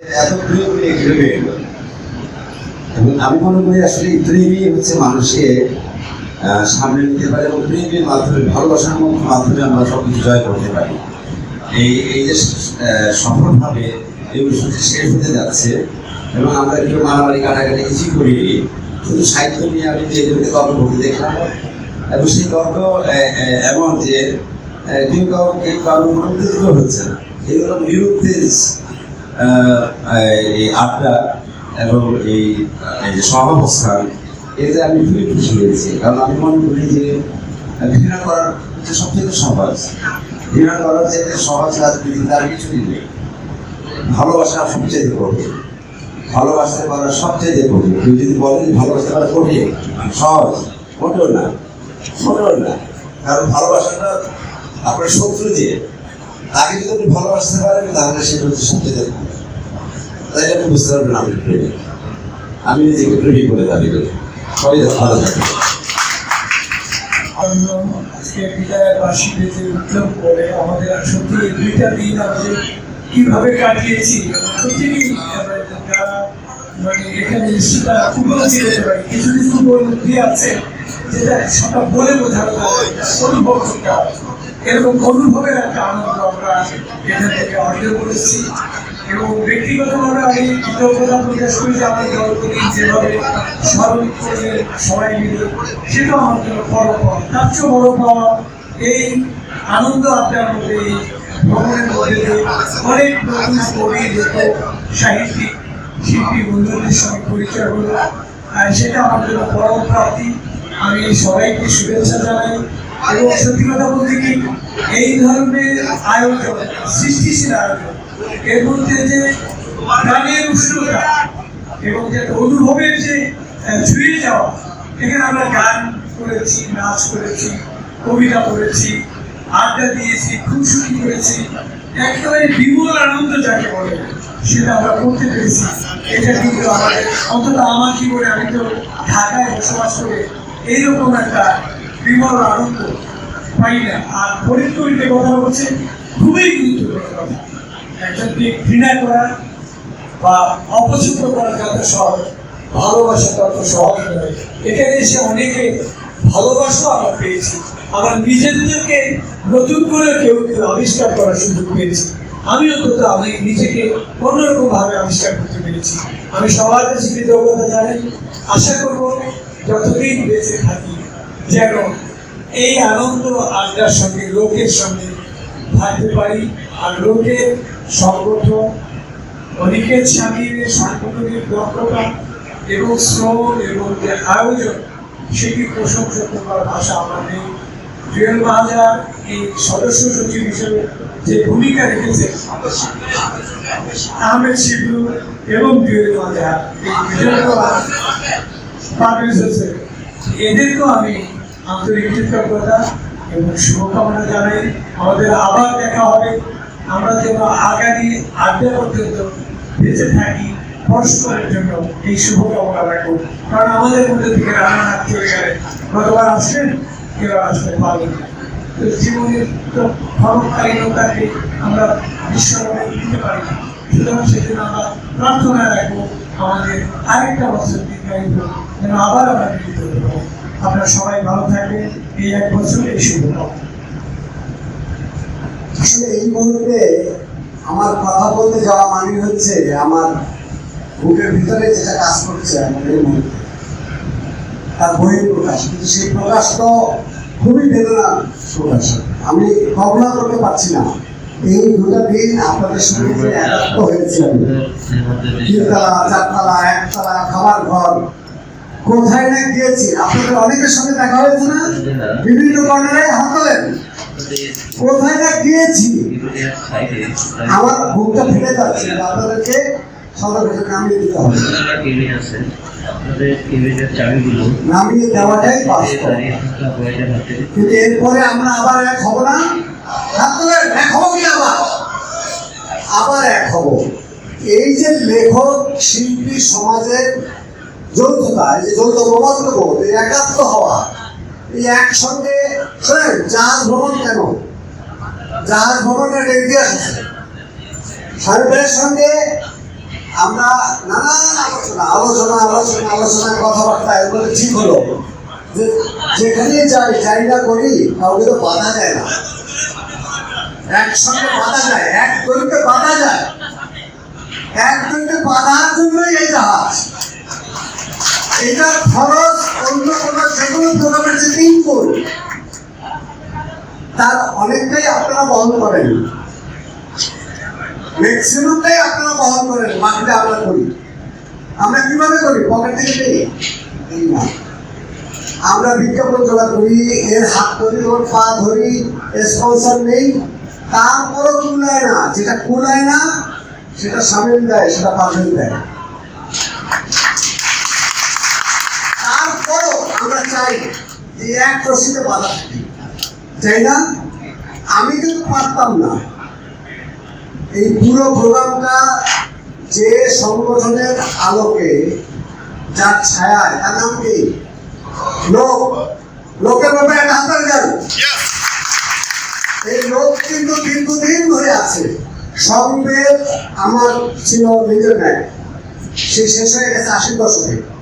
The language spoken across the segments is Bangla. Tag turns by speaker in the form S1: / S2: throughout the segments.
S1: এত প্রিয় করে এবং আমি মনে করি আসলে প্রেমই হচ্ছে মানুষকে সামনে নিতে পারে এবং প্রেমের মাধ্যমে, ভালোবাসার মধ্যে মাধ্যমে আমরা সব কিছু জয় করতে পারি। এই এই যে সফলভাবে এই অনুষ্ঠানটি শেষ হতে যাচ্ছে এবং আমরা কেউ মারামারি কাটাকাটি কিছুই করিনি। শুধু সাহিত্য নিয়ে আমি যে এদেরকে তর্ক করতে দেখলাম এবং সেই তর্ক এমন যে কেউ কাউ কেউ কারোর উপর হচ্ছে না। এগুলো নিরুত্তেজ এই আড্ডা এবং এই সহাবস্থান এতে আমি খুবই খুশি হয়েছি। কারণ আমি মনে করি যে, ঘৃণা করার যে সবথেকে সহজ, ঘৃণা করার যে সহজ রাজনীতি তার কিছুই নেই। ভালোবাসা সবচেয়ে কঠিন। ভালোবাসতে পারা সবচেয়ে কঠিন। কেউ যদি বলেন ভালোবাসতে পারা কঠিন সহজ, মোটেও না মোটেও না। কারণ ভালোবাসাটা আপনার শত্রু যে তাকে যদি আপনি ভালোবাসতে পারেন, তাহলে সেটা হচ্ছে সবচেয়ে তাই আপনি বুঝতে পারবেন আমি প্রেমিক। আমি নিজেকে প্রেমিক বলে দাবি করি। সবাই ভালো থাকবে
S2: আজকে করে আমাদের সত্যি এই দুইটা দিন কীভাবে কাটিয়েছি মানে পারি। কিছু কিছু সেটা বলে বোঝানো হয় এরকম অনুভবের একটা আনন্দ আমরা এখান থেকে অর্জন করেছি। এবং ব্যক্তিগতভাবে আমি কৃতজ্ঞতা প্রকাশ করি যে আমার দলগুলি যেভাবে স্মরণ করে সবাই মিলে সেটা আমার জন্য বড় পাওয়া। তার চেয়ে বড় পাওয়া এই আনন্দ আপনার মধ্যে, এই ভ্রমণের মধ্যে দিয়ে অনেক নতুন কবি লেখক সাহিত্যিক, শিল্পী বন্ধুদের সঙ্গে পরিচয় হলো, আর সেটা আমার জন্য বড় প্রাপ্তি। আমি সবাইকে শুভেচ্ছা জানাই। এবং সত্যি কথা বলতে কি? এই ধরনের আয়োজন, সৃষ্টিশীল আয়োজন, এর মধ্যে যে গানের উষ্ণতা এবং যে অনুভবের যে ছুঁয়ে যাওয়া, এখানে আমরা গান করেছি, নাচ করেছি, কবিতা করেছি আড্ডা দিয়েছি, খুনসুটি করেছি। একেবারে বিমল আনন্দ যাকে বলে, সেটা আমরা করতে পেরেছি। এটা কিন্তু আমাদের, অন্তত আমার জীবনে আমি তো ঢাকায় বসবাস করে এইরকম একটা বিমল আনন্দ পাই না। আর ফরিদপুরিতে কথা বলছে, খুবই গুরুত্বপূর্ণ কথা। একজনকে ঘৃণা করা বা অপছন্দ করা যত সহজ, ভালোবাসা তত সহজ নয়। এখানে এসে অনেকে ভালোবাসাও আমরা পেয়েছি। আমার নিজেদেরকে নতুন করে কেউ কেউ আবিষ্কার করার সুযোগ পেয়েছি। আমি অন্তত আমি নিজেকে অন্যরকম ভাবে আবিষ্কার করতে পেরেছি। আমি সবার কাছে কৃতজ্ঞতা জানাই। আশা করব যতদিন বেঁচে থাকি যেন এই আনন্দ আড্ডার সঙ্গে, লোকের সঙ্গে থাকতে পারি। আর লোকের সংগঠন অনেকের স্বামীর সাংগঠনিক দক্ষতা এবং শ্রম এবং যে আয়োজন, সেটি প্রশংসা করবার ভাষা আমার নেই। জুয়েল মাহাজার এই সদস্য সচিব হিসেবে যে ভূমিকা রেখেছে আহমেদ শিবলু এবং জুয়েল হোসেন এদেরকেও আমি আন্তরিক কৃতজ্ঞতা এবং শুভকামনা জানাই। আমাদের আবার দেখা হবে। আমরা যেন আগামী আড্ডা পর্যন্ত বেঁচে থাকি পরস্পরের জন্য এই শুভকামনা রাখব কারণ আমাদের মধ্যে থেকে রান্নাঘাট চলে গেলে গতবার আসবেন কেউ আসতে পারবেন তো জীবনের তো ক্ষণকালীনতাকে আমরা বিশ্বরণে দিতে পারি না। সুতরাং সেজন্য আমরা প্রার্থনা রাখব আমাদের আরেকটা বছর দীর্ঘায়িত, যেন আবার আমরা মিলিত হতে পারি। আপনারা সবাই ভালো থাকবেন। এই এক বছর এই শুভকামনা।
S1: আসলে এই মুহূর্তে আমার কথা বলতে যাওয়া মানে হচ্ছে আমার বুকের ভিতরে যেটা কাজ করছে আমার এই মুহূর্তে, তার বহির প্রকাশ কিন্তু সেই প্রকাশ তো খুবই বেদনা প্রকাশ আমি কল্পনা করতে পারছি না। এই দুটা দিন আপনাদের সঙ্গে হয়েছে তিনতলা, চারতলা, একতলা, খাবার ঘর কোথায় না গিয়েছি? আপনাদের অনেকের সঙ্গে দেখা হয়েছে না? বিভিন্ন কর্নারে হাত কোথায় না গিয়েছি? আমার বুকটা ফেলে যাচ্ছে। আপনাদেরকে নামিয়ে দেওয়াটাই কিন্তু এরপরে আমরা আবার এক এক হব কি আবার? আবার এক হব। এই যে লেখক, শিল্পী, সমাজের যৌথতা এই যে যৌথ প্রবন্ধ বোধ এই একাত্ম হওয়া। এই একসঙ্গে, শোনেন, জাহাজ ভ্রমণ কেন? জাহাজ ভ্রমণের একটা ইতিহাস আছে। সাহেবের সঙ্গে আমরা নানান আলোচনা আলোচনা আলোচনা আলোচনা, কথাবার্তা, এগুলো ঠিক হলো। যে যেখানে যাই যাই না করি, কাউকে তো বাধা যায় না। একসঙ্গে বাধা যায় এক দলকে বাধা যায় এক দলকে বাধার জন্যই এই জাহাজ। এটা খরচ অন্য কোনো যে কোনো প্রোগ্রামের যে তিন গুণ তার অনেকটাই আপনারা বহন করেন। ম্যাক্সিমামটাই আপনারা বহন করেন বাকিটা আমরা করি। আমরা কীভাবে করি? পকেট থেকে আমরা বিজ্ঞাপন জোগাড় করি, এর হাত ধরি, ওর পা ধরি স্পন্সর নেই। তারপরও কুলায় না। যেটা কুলায় না, সেটা সামিল দেয়, সেটা পাবেন দেয়। চাই না? আমি কিন্তু পারতাম না। এই পুরো প্রোগ্রামটা যে সংগঠনের আলোকে, যার ছায়ায়, তার নাম কি? লোক। লোকের ব্যাপারে একটা হাতার যান এই লোক কিন্তু দীর্ঘদিন ধরে আছে। সংবেদ আমার ছিল নিজের ন্যায়। সে শেষ হয়ে গেছে আশির দশকে।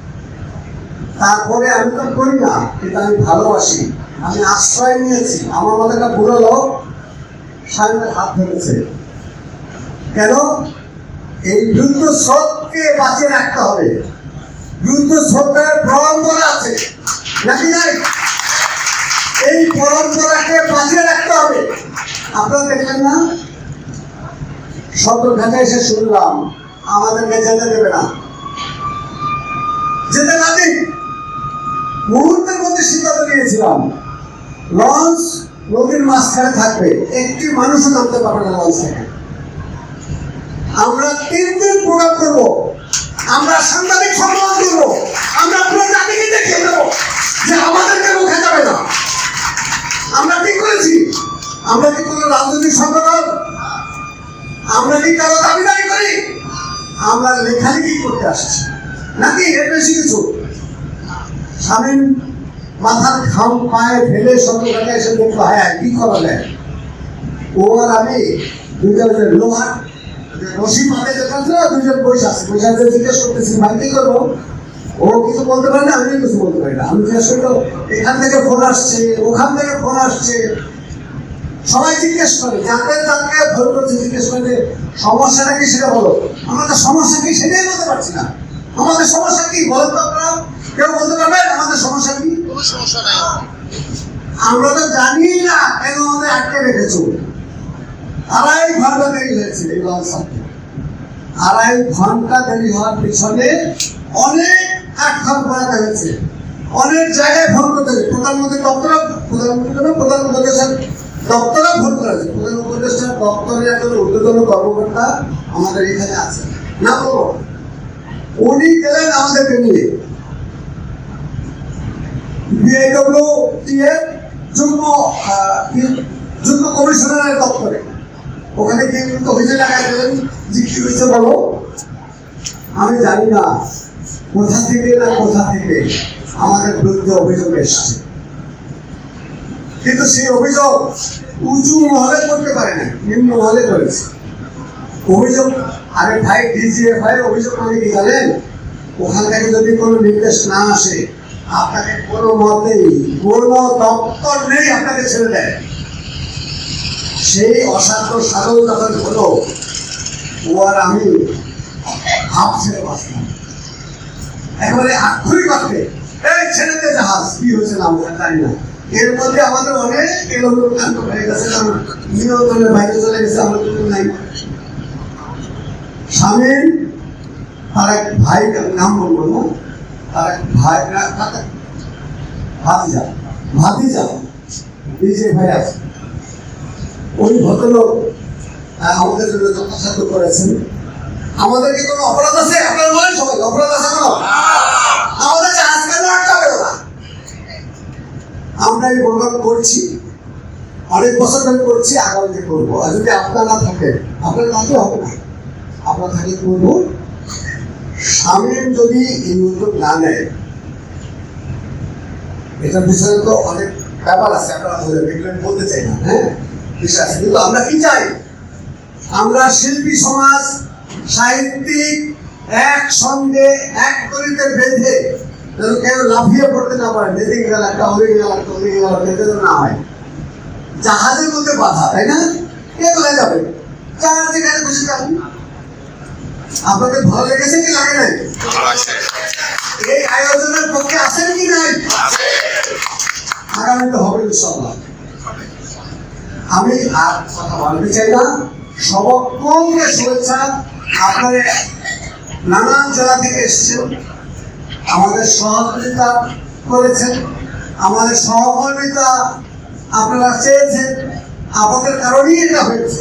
S1: তারপরে আমি তো করি না, কিন্তু আমি ভালোবাসি। আমি আশ্রয় নিয়েছি। আমার মতো একটা বুড়ো লোক সামনের হাত ধরেছে। কেন? এই বৃদ্ধ স্রোতকে বাঁচিয়ে রাখতে হবে। বৃদ্ধ স্রোতের পরম্পরা আছে। নাকি নাই? এই পরম্পরাকে বাঁচিয়ে রাখতে হবে। আপনারা দেখলেন না? শব্দ সদরঘাটে এসে শুনলাম। আমাদেরকে যেতে দেবে না। যেতে না মুহূর্তের মধ্যে সিদ্ধান্ত নিয়েছিলাম, লঞ্চ নদীর মাঝখানে থাকবে, একটি মানুষও নামতে পারবে না লঞ্চ থেকে। আমরা তিন দিন প্রোগ্রাম করব, আমরা সাংবাদিক সম্মেলন করব, আমরা পুরো জাতিকে দেখিয়ে দেব যে আমাদেরকে রোখা যাবে না। আমরা কি করেছি, আমরা কি কোনো রাজনৈতিক সংগঠন? আমরা কি কারও দাবিদারি করি? আমরা লেখালেখি করতে আসছি। নাকি এর বেশি কিছু স্বামীর মাথার খাম পায়ে ফেলে সন্ধ্যা এসে দেখল হ্যাঁ কি করা যায়? ও আর আমি যে লোহার রশি পাতে যেটা আছে না দুইজন বসে আছে। বসে আছে জিজ্ঞেস করতেছি, ভাই, কি করব? ও কিছু বলতে পারে না, আমিও কিছু বলতে পারি না। আমি জিজ্ঞেস করল এখান থেকে ফোন আসছে, ওখান থেকে ফোন আসছে? সবাই জিজ্ঞেস করে যাকে ভুল করছে, জিজ্ঞেস করে যে, সমস্যাটা কি সেটা বলো। আমাদের সমস্যা কি সেটাই বলতে পারছি না। আমাদের সমস্যা কি বলেন তো আপনারা? কেউ বলতে পারবেন আমাদের সমস্যা কি? আমরা তো জানি না কেন আমাদের আটকে রেখেছো। আড়াই ঘণ্টা দেরি হয়েছে এই ছাড়তে। আড়াই ঘণ্টা দেরি হওয়ার পিছনে অনেক কাঠখান পড়াতে হয়েছে। অনেক জায়গায় ফোন করতে হয়েছে। প্রধানমন্ত্রী দপ্তরে প্রধানমন্ত্রী কেন প্রধান উপদেষ্টার দপ্তরে ফোন করা হয়েছে। প্রধান উপদেষ্টার দপ্তরে একজন ঊর্ধ্বতন কর্মকর্তা আমাদের এখানে আছে না বলব। উনি গেলেন আমাদেরকে নিয়ে। বিআইডব্লিউ এর যুগ্ম যুগ্ম কমিশনারের দপ্তরে। ওখানে গিয়ে কিন্তু অভিযোগ লাগাই দিলেন যে কি হয়েছে বলো। আমি জানি না কোথা থেকে না কোথা থেকে আমাদের বিরুদ্ধে অভিযোগ এসছে। কিন্তু সেই অভিযোগ উঁচু মহলে করতে পারে না নিম্ন মহলে করেছে অভিযোগ, আরে ভাই ডিজিএফআই অভিযোগ মানে কি জানেন? ওখান থেকে যদি কোনো নির্দেশ না আসে আপনাকে কোনো মতেই কোনো দপ্তর নেই আপনাকে ছেড়ে দেয়। সেই অসাধ্য সাধন যখন হলো, ও আর আমি হাফ ছেড়ে বাঁচলাম একেবারে আক্ষরিক অর্থে, এই জাহাজ, কি হয়েছে না আমরা জানি না। এর মধ্যে আমাদের অনেক কাণ্ড হয়ে গেছে, কারণ নিয়ন্ত্রণের বাইরে চলে গেছে নাই। স্বামীর তার এক ভাই নাম বলব না। এক ভাই না ওই ভদ্রলোক আমাদের জন্য করেছেন। কোনো অপরাধ আছে? আপনার অপরাধ আছে আমাদের ওরা আমরা এই প্রোগ্রাম করছি। অনেক বছর ধরে করছি, আগামীতে করব। আর যদি আপনার না থাকে আপনার কাছে হবে না। আপনার থাকে করব স্বামীর যদি এই উদ্যোগ না নেয় এটার পিছনে তো অনেক ব্যাপার আছে, আপনারা বলতে চাই না হ্যাঁ? বিষয় আছে। কিন্তু আমরা কি চাই? আমরা শিল্পী সমাজ, সাহিত্যিক এক সঙ্গে এক করিতে বেঁধে যেন কেউ লাফিয়ে পড়তে না পারে এদিকে গেল একটা ওদিকে গেল একটা ওদিকে গেল যেতে যেন না হয়। জাহাজের মধ্যে বাধা, তাই না? কে কোথায় যাবে? যার যেখানে খুশি যান আপনাদের ভালো লেগেছে কি লাগে নাই? এই আয়োজনের পক্ষে আছেন কি নাই? আগামীতে হবে ইনশাল্লাহ আমি আর কথা বলতে চাই না। সকলকে শুভেচ্ছা। আপনারা নানান জেলা থেকে এসেছেন। আমাদের সহযোগিতা করেছেন। আমাদের সহকর্মিতা আপনারা চেয়েছেন। আপনাদের কারণেই এটা হয়েছে।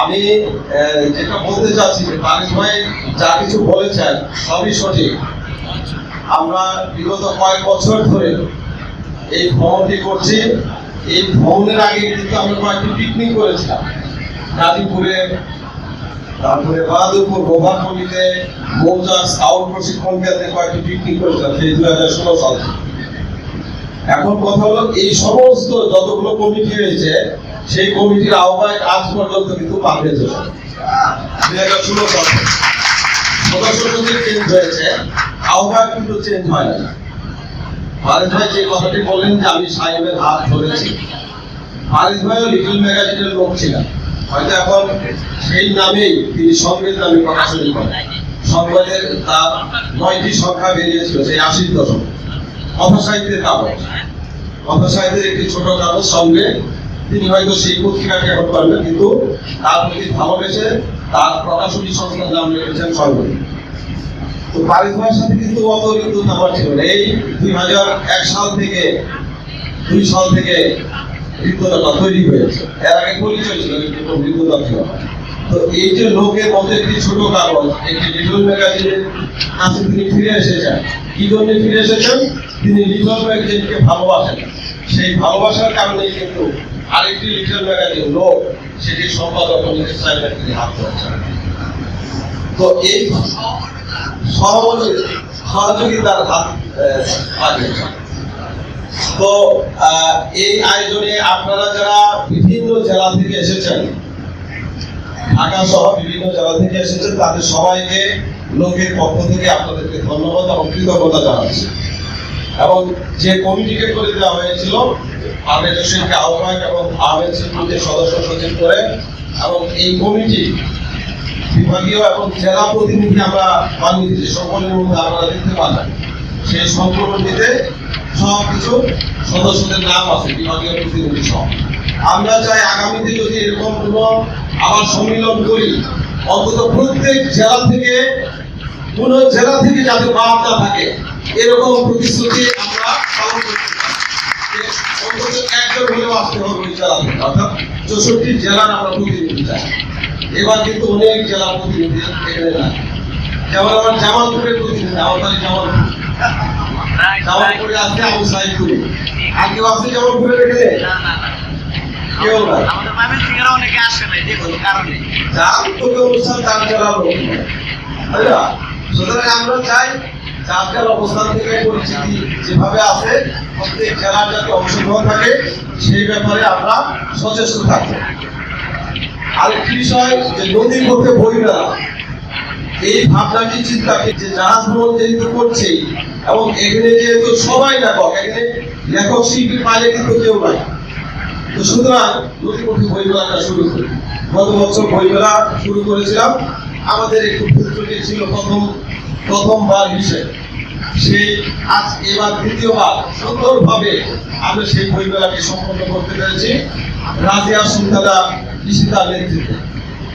S3: আমি যেটা বলতে চাচ্ছি যে তারিক ভাই যা কিছু বলেছেন সবই সঠিক। আমরা বিগত কয়েক বছর ধরে এই ভ্রমণটি করছি। এই ভ্রমণের আগে কিন্তু আমরা কয়েকটি পিকনিক করেছিলাম। গাজীপুরে, তারপরে বাহাদুরপুর গোভারপল্লিতে মৌজা স্কাউট প্রশিক্ষণ কেন্দ্রে কয়েকটি পিকনিক করেছিলাম সেই দুই হাজার ষোলো সাল। এখন কথা হলো এই সমস্ত যতগুলো কমিটি হয়েছে সেই কমিটির আহ্বায়ক আজ পর্যন্ত কিন্তু যদি চেঞ্জ হয়েছে কিন্তু চেঞ্জ হয় না। ভাই যে কথাটি যে আমি সাহেবের হাত লিটল লোক হয়তো এখন সেই নামেই তিনি নামে করেন। সংবাদের তার নয়টি সংখ্যা বেরিয়েছিল, সেই আশির দশক। কথা সাহিত্যের কাগজ। কথা সাহিত্যের একটি ছোট কাগজ সঙ্গে তিনি হয়তো সেই পত্রিকাকে এখন করবেন কিন্তু তার প্রতি ভালোবেসে তার প্রকাশনী সংস্থার নাম রেখেছেন সর্বদিন তো পারিস ভাইয়ের সাথে কিন্তু অত কিন্তু আমার ছিল না। এই দুই হাজার এক সাল থেকে, দুই সাল থেকে হৃদ্যতা তৈরি হয়েছে। এর আগে পরিচয় ছিল, কিন্তু হৃদ্যতা ছিল। তো এই যে লোকের মধ্যে একটি ছোট কাগজ, একটি লিটল ম্যাগাজিনের কাছে তিনি ফিরে এসেছেন। কি জন্য ফিরে এসেছেন? তিনি লিটল ম্যাগাজিনকে ভালোবাসেন। সেই ভালোবাসার কারণেই কিন্তু আরেকটি লিটল ম্যাগাজিন লোক, সেটি সম্পাদক সাহেবের তিনি হাত ধরেছেন। তো এই সহযোগী সহযোগিতার হাত লাগিয়েছে তো এই আয়োজনে আপনারা যারা বিভিন্ন জেলা থেকে এসেছেন, ঢাকা সহ বিভিন্ন জেলা থেকে এসেছেন, তাদের সবাইকে লোকের পক্ষ থেকে আপনাদেরকে ধন্যবাদ এবং কৃতজ্ঞতা জানাচ্ছি। এবং যে কমিটিকে করে দেওয়া হয়েছিল আহমেদ হোসেনকে আহ্বায়ক এবং আহমেদ সিদ্দিককে সদস্য সচিব করে এবং এই কমিটি বিভাগীয় এবং জেলা প্রতিনিধি আমরা বানিয়ে দিচ্ছি সকলের মধ্যে আপনারা দেখতে পাবেন সেই সংকলনটিতে সব কিছু সদস্যদের নাম আছে, বিভাগীয় প্রতিনিধি সহ। আমরা চাই আগামীতে যদি এরকম কোনো আবার সম্মিলন করি, অন্তত প্রত্যেক জেলা থেকে, কোন জেলা থেকে যাতে বাদ থাকে, এরকম প্রতিশ্রুতি আমরা পালন করতে অন্তত একজন হলেও আসতে হবে ওই জেলা থেকে অর্থাৎ চৌষট্টি জেলার আমরা প্রতিনিধি চাই। এবার কিন্তু অনেক জেলা প্রতিনিধি এখানে নাই। যেমন আমার জামালপুরের প্রতিনিধি আমার জামালপুর। জামালপুরে আছে আবু সাইদ করি আর কেউ আছে জামালপুরের এখানে কেউ নাই
S4: আমাদের মামের সিঙ্গারা অনেকে আসে নাই যে কোনো কারণে।
S3: যার উদ্যোগে অনুষ্ঠান তার জেলার লোক নয়। তাই না সুতরাং আমরা চাই যার যার অবস্থান থেকে পরিচিতি যেভাবে আছে, প্রত্যেক জেলার যাতে অংশগ্রহণ থাকে, সেই ব্যাপারে আমরা সচেষ্ট থাকব। আরেকটি বিষয়, যে নদীর পক্ষে বই মেলা এই ভাবনাটি, চিন্তাকে যে জাহাজ ভ্রমণ যেহেতু করছে, এবং এখানে যেহেতু সবাই লেখক, এখানে লেখক শিল্পীর বাইরে কিন্তু কেউ নাই। তো সুতরাং নদীপথে বই মেলাটা শুরু করি। গত বছর বই মেলা শুরু করেছিলাম। আমাদের একটু ভুল ছিল প্রথম প্রথমবার হিসেবে সেই আজ এবার দ্বিতীয়বার সুন্দরভাবে আমরা সেই বই মেলাটি সম্পন্ন করতে পেরেছি। রাজিয়া সুলতানা ইশিতার নেতৃত্বে।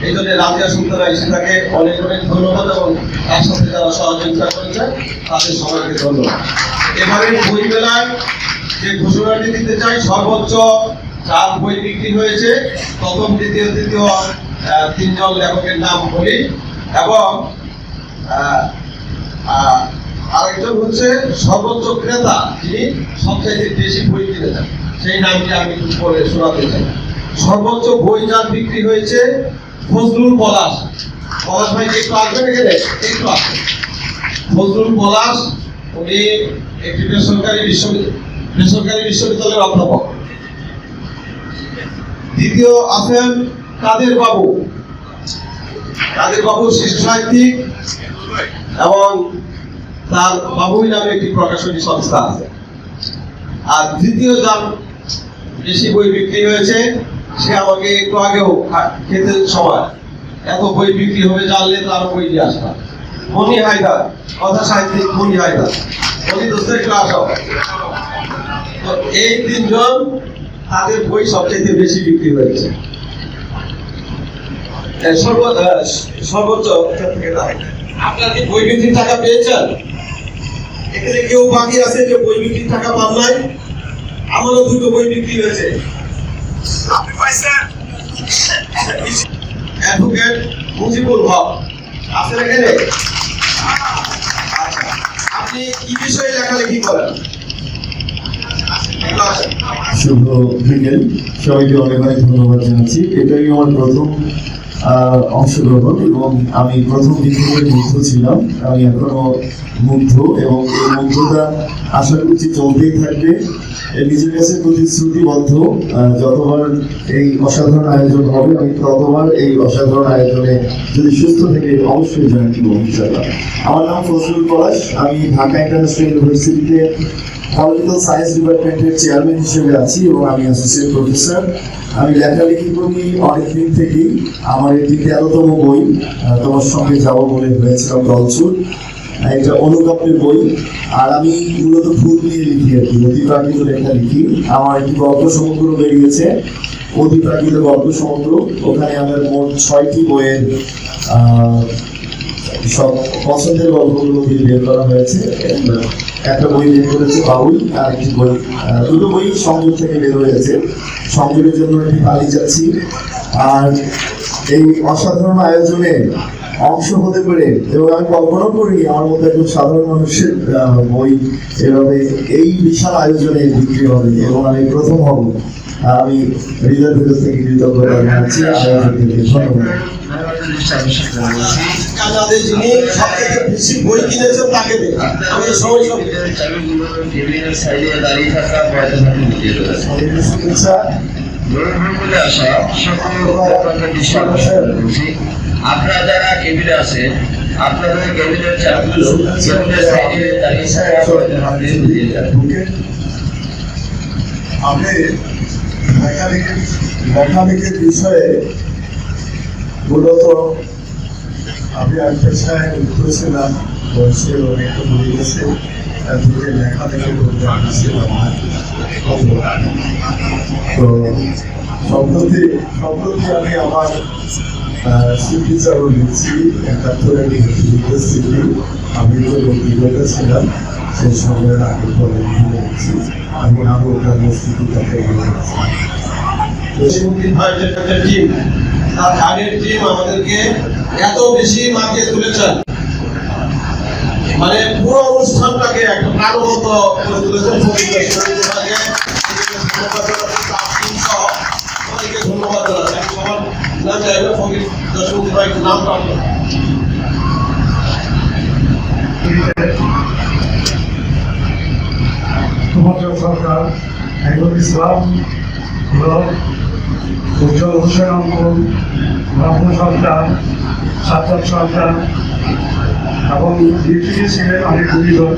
S3: এই জন্য রাজিয়া সুলতানা ইশিতাকে অনেক অনেক ধন্যবাদ এবং তার সাথে যারা সহযোগিতা করেছে, তাদের সবাইকে ধন্যবাদ। এবারে বই মেলায় যে ঘোষণাটি দিতে চাই, সর্বোচ্চ চার বই বিক্রি হয়েছে। প্রথম, দ্বিতীয়, তৃতীয় তিনজন লেখকের নাম বলি। এবং আহ, হচ্ছে সর্বোচ্চ ক্রেতা যিনি সবচেয়ে বেশি বই কিনেছেন সেই নামটি আমি পরে শোনাতে চাই। সর্বোচ্চ বই যার বিক্রি হয়েছে ফজলুল পলাশ। পলাশ ভাই একটু আসবেন এখানে? একটু আসবেন। ফজলুল পলাশ উনি একটি বেসরকারি বিশ্ববিদ্যালয় বেসরকারি বিশ্ববিদ্যালয়ের অধ্যাপক। দ্বিতীয় আছেন কাদের বাবু। কাদের বাবু শিশু সাহিত্যিক। এবং তার বাবুই নামে একটি প্রকাশনী সংস্থা আছে। আর দ্বিতীয় যার বেশি বই বিক্রি হয়েছে সে আমাকে একটু আগেও খেতে সময়। এত বই বিক্রি হবে জানলে তার বই নিয়ে আসতাম। মনি হায়দার কথা সাহিত্যিক মনি হায়দার। মনি দোস্ত একটু আসো। তো এই তিনজন তাদের বই সবচেয়ে বেশি বিক্রি হয়েছে। এ, সর্ব আহ, সর্বোচ্চ আপনার কি বই বিক্রির টাকা পেয়েছেন? এখানে কেউ বাকি আছে যে বই বিক্রির টাকা পান নাই? আমারও দুটো বই বিক্রি হয়েছে। অ্যাডভোকেট মুজিবুল হক আছেন এখানে? আচ্ছা আপনি কি বিষয়ে লেখালেখি করেন?
S5: শুভ বিকেল। সবাইকে অনেক অনেক ধন্যবাদ জানাচ্ছি। এটাই আমার প্রথম অংশগ্রহণ এবং আমি প্রথম বিক্ষোভের মুগ্ধ ছিলাম। আমি এখনও মুগ্ধ এবং এই মুগ্ধতা আশা করছি চলতেই থাকবে। নিজের কাছে প্রতিশ্রুতিবদ্ধ। যতবার এই অসাধারণ আয়োজন হবে, আমি ততবার এই অসাধারণ আয়োজনে যদি সুস্থ থেকে অবশ্যই জয়েন আমার নাম ফজলুল পলাশ। আমি ঢাকা ইন্টারন্যাশনাল ইউনিভার্সিটিতে পলিটিক্যাল সায়েন্স ডিপার্টমেন্টের চেয়ারম্যান হিসেবে আছি এবং আমি অ্যাসোসিয়েট প্রফেসর আমি লেখালেখি করি অনেকদিন থেকেই। আমার এটি তেরোতম বই তোমার সঙ্গে যাব বলে হয়েছিলাম দলচুর এটা অনুকাপের বই। আর আমি মূলত ফুল নিয়ে লিখি আর কি, অতিপ্রাকৃত লেখা লিখি। আমার একটি গল্প সমুদ্র বেরিয়েছে, অতিপ্রাকৃত গল্প সমুদ্র। ওখানে আমার মোট ছয়টি বইয়ের সব পছন্দের গল্পগুলো দিয়ে বের করা হয়েছে। একটা বই বের করেছে বাবুই আর একটি বই দুটো বই সংযোগ থেকে বের হয়েছে। সংযোগের জন্য একটি পালিয়ে যাচ্ছি। আর এই অসাধারণ আয়োজনে অংশ হতে পেরে, এবং আমি কল্পনা করি আমার মতো একজন সাধারণ মানুষের বই এভাবে এই বিশাল আয়োজনে বিক্রি হবে, এবং আমি প্রথম হব। আমি হৃদয় থেকে কৃতজ্ঞতা জানাচ্ছি। আয়োজকদেরকে ধন্যবাদ।
S3: কানাডে যিনি সবথেকে বেশি বই কিনেছেন, তাকে দেন আমি সময় সব
S6: থাকা থাকি আপনারা যারা কেবিলে আছেন আপনাদের টেবিলের সাইডে দাঁড়িয়ে থাকা
S5: বিষয়ে মূলত আমি এক পেশায় উত্তর ছিলাম বয়সে অনেকটা বলে গেছে। তো সম্প্রতি আমি আমার লিখছি আমি তো ছিলাম, সেই সময়ের আগে পরে লিখছি আমি আরও ওটার স্মৃতিটাকে
S3: টিম আমাদেরকে এত বেশি মাকে তুলেছেন। মানে পুরো অনুষ্ঠানটাকে একটা প্রাণবন্ত করে তুলেছেন ধন্যবাদ
S7: সরকার ইসলাম উজ্জ্বল হোসেন অঙ্কন ব্রাহ্মণ সন্তান সাজ্জাদ সন্তান এবং ডিউটিতে ছিলেন অনেক গুলিগণ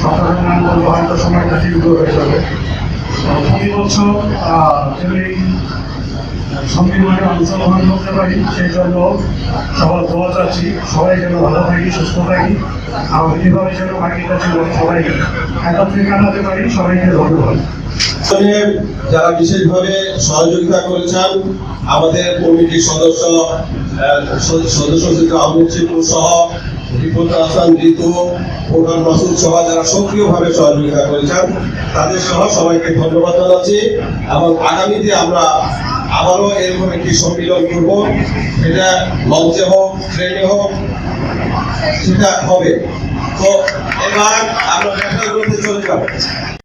S7: সরকারের নাম বলব হয়তো সময়টা দীর্ঘ হয়ে যাবে। প্রতি বছর যদি সম্মিলনে অংশগ্রহণ করতে পারি, সেই জন্য সবার দোয়া চাচ্ছি। সবাই যেন ভালো থাকি, সুস্থ থাকি। আর এইভাবে যেন বাকিটা জীবন সবাই একাত্রে কাটাতে পারি, সবাইকে ধন্যবাদ।
S3: যারা বিশেষভাবে সহযোগিতা করেছেন, আমাদের কমিটির সদস্য সদস্য আহমেদ চিকুর সহ রিপোর্ট হাসান ঋতু, প্রধান মাসুদ সহ যারা সক্রিয়ভাবে সহযোগিতা করেছেন, তাদের সহ সবাইকে ধন্যবাদ জানাচ্ছি এবং আগামীতে আমরা আবারও এরকম একটি সম্মিলন করব। এটা লঞ্চে হোক, ট্রেনে হোক, সেটা হবে। তো এবার আমরা ব্যাখ্যা করতে চলে যাব।